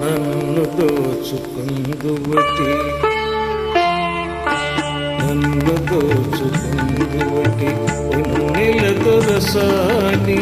నన్ను దోచుకుందువటి నన్ను దోచుకుందువటి ఉన్నిల దొరసాని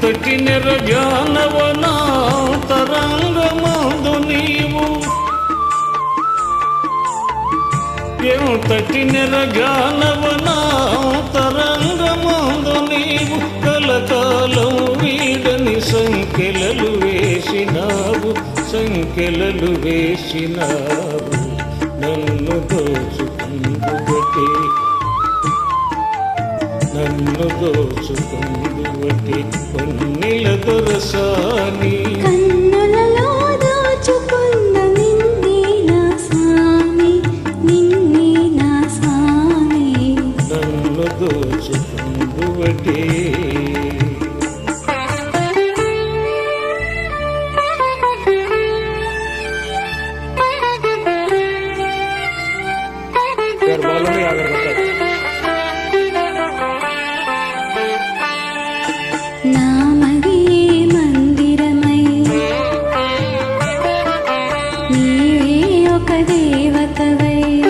అంతటి నిరజానవనా తరంగమందు నీవు. ఎంతటి నిరజానవనా తరంగమందు నీవు. కలకాలం వీడని సంఖ్యలలు వేసినావు. సంఖ్యలలు వేసినావు. నన్ను దోచుకుందుగటే దోచుకుందువటి పొన్నిల దొరసాని. ఒక దేవతవై.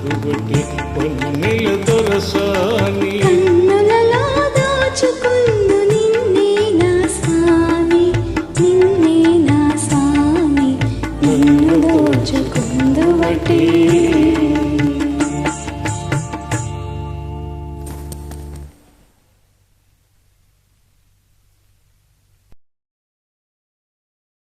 మరుగుటి పొన్నెల దొరసాని కన్నులలో దాచుకున్ను నిన్నే నా స్వామి నిన్నే నా స్వామి